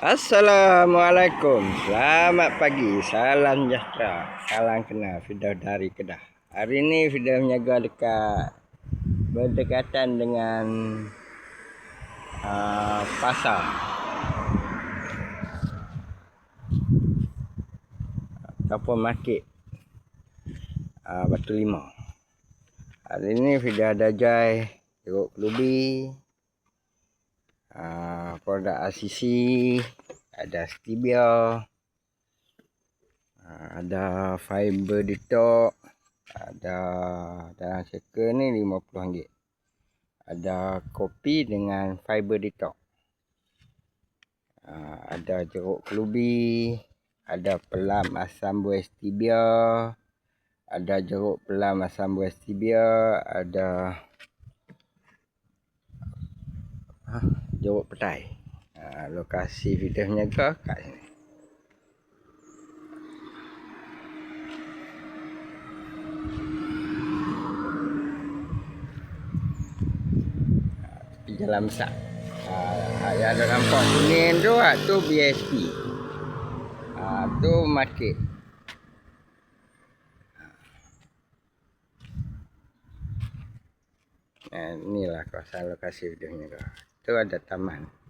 Assalamualaikum. Selamat pagi. Salam sejahtera. Salam kenal video dari Kedah. Hari ini video menyaga dekat berdekatan dengan uh, pasar. Ataupun market uh, Batu Lima. Hari ini video ada jai jeruk kelubi, uh, produk RCC, ada stevia, uh, ada fiber detox, ada dalam shaker ni RM50. Ada kopi dengan fiber detox. Uh, ada jeruk kelubi, ada pelam asam buah stevia, ada jeruk pelam asam buah stevia, ada ha, jeruk petai. Ha, lokasi video menyaga kat sini. Ha, jalan besar. Ha, yang ada nampak kuning tu, ha, tu BSP. Ha, tu market. Ha, inilah kawasan lokasi video menyaga. Tu ada taman.